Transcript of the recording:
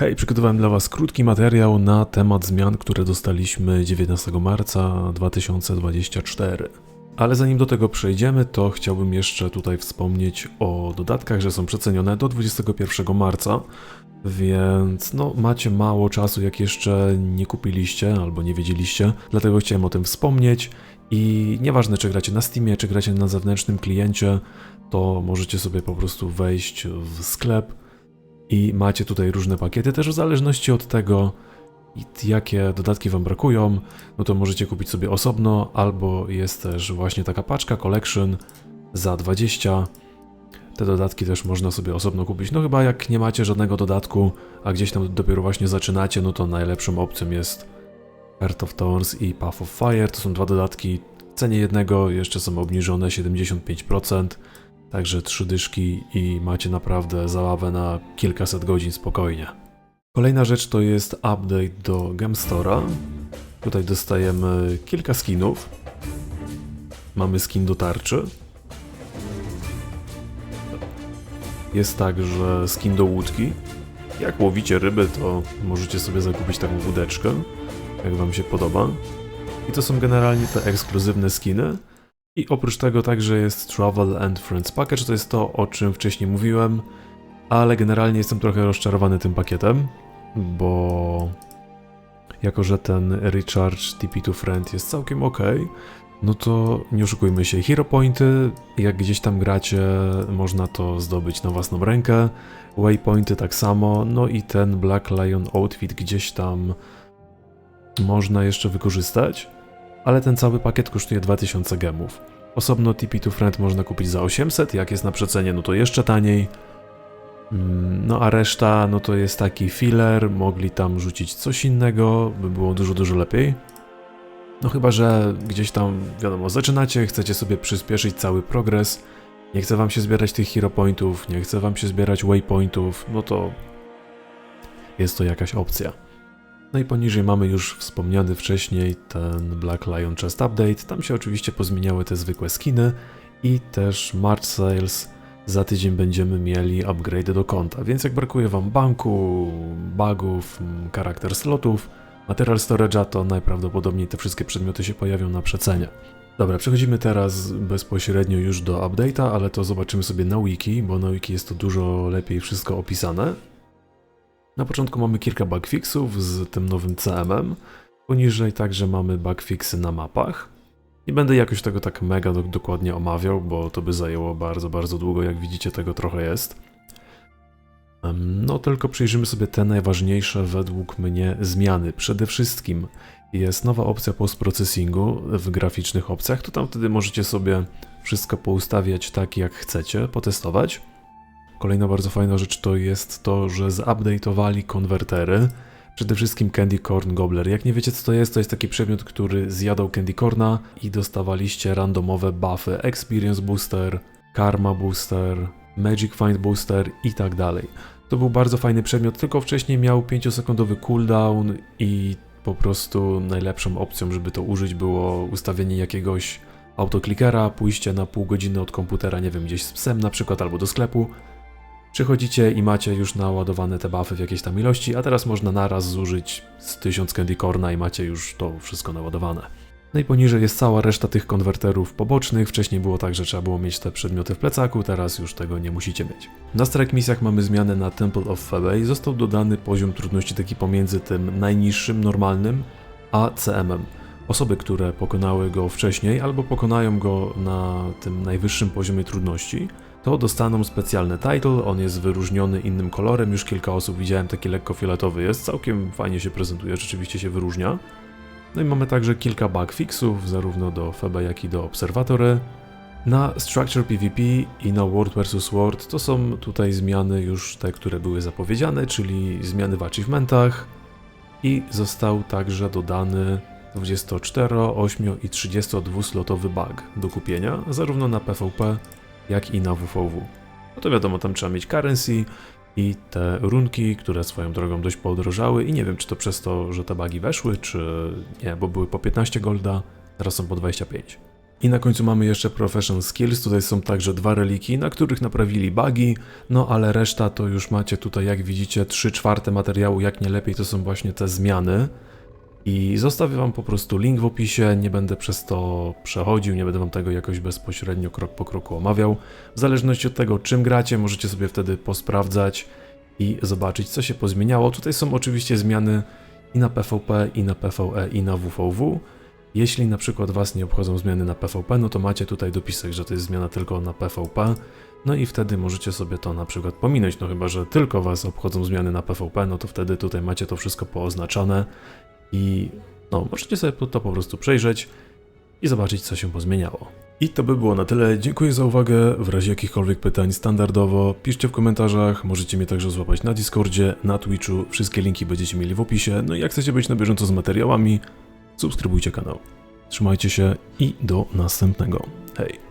Hej, przygotowałem dla Was krótki materiał na temat zmian, które dostaliśmy 19 marca 2024. Ale zanim do tego przejdziemy, to chciałbym jeszcze tutaj wspomnieć o dodatkach, że są przecenione do 21 marca, więc no macie mało czasu, jak jeszcze nie kupiliście albo nie wiedzieliście, dlatego chciałem o tym wspomnieć. I nieważne czy gracie na Steamie, czy gracie na zewnętrznym kliencie, to możecie sobie po prostu wejść w sklep i macie tutaj różne pakiety, też w zależności od tego, jakie dodatki Wam brakują, no to możecie kupić sobie osobno, albo jest też właśnie taka paczka Collection za 20. Te dodatki też można sobie osobno kupić. No chyba jak nie macie żadnego dodatku, a gdzieś tam dopiero właśnie zaczynacie, no to najlepszą opcją jest Heart of Thorns i Path of Fire. To są dwa dodatki w cenie jednego, jeszcze są obniżone 75%. Także trzy dyszki i macie naprawdę zabawę na kilkaset godzin spokojnie. Kolejna rzecz to jest update do Gemstora. Tutaj dostajemy kilka skinów. Mamy skin do tarczy. Jest także skin do łódki. Jak łowicie ryby, to możecie sobie zakupić taką wódeczkę, jak wam się podoba. I to są generalnie te ekskluzywne skiny. I oprócz tego także jest Travel and Friends Package, to jest to, o czym wcześniej mówiłem, ale generalnie jestem trochę rozczarowany tym pakietem, bo jako, że ten Recharge TP2 Friend jest całkiem ok, no to nie oszukujmy się, Hero Pointy, jak gdzieś tam gracie, można to zdobyć na własną rękę, Waypointy tak samo, no i ten Black Lion Outfit gdzieś tam można jeszcze wykorzystać, ale ten cały pakiet kosztuje 2000 gemów. Osobno TP2 Friend można kupić za 800, jak jest na przecenie, no to jeszcze taniej. Mm, No a reszta, no to jest taki filler, mogli tam rzucić coś innego, by było dużo, dużo lepiej. No chyba, że gdzieś tam, wiadomo, zaczynacie, chcecie sobie przyspieszyć cały progres, nie chce wam się zbierać tych hero pointów, nie chce wam się zbierać waypointów, no to jest to jakaś opcja. No i poniżej mamy już wspomniany wcześniej ten Black Lion Chest Update. Tam się oczywiście pozmieniały te zwykłe skiny i też March Sales. Za tydzień będziemy mieli upgrade do konta, więc jak brakuje Wam banku, bugów, mm, charakter slotów, material storage'a, to najprawdopodobniej te wszystkie przedmioty się pojawią na przecenie. Dobra, przechodzimy teraz bezpośrednio już do update'a, ale to zobaczymy sobie na wiki, bo na wiki jest to dużo lepiej wszystko opisane. Na początku mamy kilka bugfixów z tym nowym CM-em. Poniżej także mamy bugfixy na mapach. Nie będę jakoś tego tak mega do, dokładnie omawiał, bo to by zajęło bardzo, bardzo długo. Jak widzicie, tego trochę jest. No, tylko przyjrzymy sobie te najważniejsze według mnie zmiany. Przede wszystkim jest nowa opcja post-processingu w graficznych opcjach. To tam wtedy możecie sobie wszystko poustawiać tak, jak chcecie, potestować. Kolejna bardzo fajna rzecz to jest to, że zupdate'owali konwertery. Przede wszystkim Candy Corn Gobbler. Jak nie wiecie co to jest, to jest taki przedmiot, który zjadał Candy Corna i dostawaliście randomowe buffy Experience Booster, Karma Booster, Magic Find Booster i tak dalej. To był bardzo fajny przedmiot, tylko wcześniej miał 5-sekundowy cooldown i po prostu najlepszą opcją, żeby to użyć było ustawienie jakiegoś autoklikera, pójście na pół godziny od komputera, nie wiem, gdzieś z psem na przykład albo do sklepu, Przychodzicie i macie już naładowane te buffy w jakiejś tam ilości, a teraz można naraz zużyć z 1000 Candy Corna i macie już to wszystko naładowane. No i poniżej jest cała reszta tych konwerterów pobocznych. Wcześniej było tak, że trzeba było mieć te przedmioty w plecaku, teraz już tego nie musicie mieć. Na strike misjach mamy zmianę na Temple of Febe i został dodany poziom trudności taki pomiędzy tym najniższym, normalnym, a CM-em. Osoby, które pokonały go wcześniej albo pokonają go na tym najwyższym poziomie trudności, to dostaną specjalny title, on jest wyróżniony innym kolorem, już kilka osób widziałem, taki lekko fioletowy jest, całkiem fajnie się prezentuje, rzeczywiście się wyróżnia. No i mamy także kilka bugfixów, zarówno do Febe, jak i do Obserwatory. Na Structure PvP i na World vs. World to są tutaj zmiany już te, które były zapowiedziane, czyli zmiany w achievementach i został także dodany 24, 8 i 32 slotowy bug do kupienia, zarówno na PvP, jak i na WVW. No to wiadomo, tam trzeba mieć currency i te runki, które swoją drogą dość podrożały i nie wiem, czy to przez to, że te bugi weszły, czy nie, bo były po 15 golda, teraz są po 25. I na końcu mamy jeszcze Profession Skills, tutaj są także dwa reliki, na których naprawili bugi, no ale reszta to już macie tutaj, jak widzicie, 3 czwarte materiału, jak nie lepiej, to są właśnie te zmiany. I zostawię wam po prostu link w opisie, nie będę przez to przechodził, nie będę wam tego jakoś bezpośrednio krok po kroku omawiał. W zależności od tego, czym gracie, możecie sobie wtedy posprawdzać i zobaczyć, co się pozmieniało. Tutaj są oczywiście zmiany i na PvP, i na PvE, i na WVW. Jeśli na przykład Was nie obchodzą zmiany na PvP, no to macie tutaj dopisek, że to jest zmiana tylko na PvP. No i wtedy możecie sobie to na przykład pominąć, no chyba, że tylko Was obchodzą zmiany na PvP, no to wtedy tutaj macie to wszystko pooznaczone i no, możecie sobie to po prostu przejrzeć i zobaczyć, co się pozmieniało. I to by było na tyle. Dziękuję za uwagę. W razie jakichkolwiek pytań standardowo piszcie w komentarzach. Możecie mnie także złapać na Discordzie, na Twitchu. Wszystkie linki będziecie mieli w opisie. No i jak chcecie być na bieżąco z materiałami, subskrybujcie kanał. Trzymajcie się i do następnego. Hej!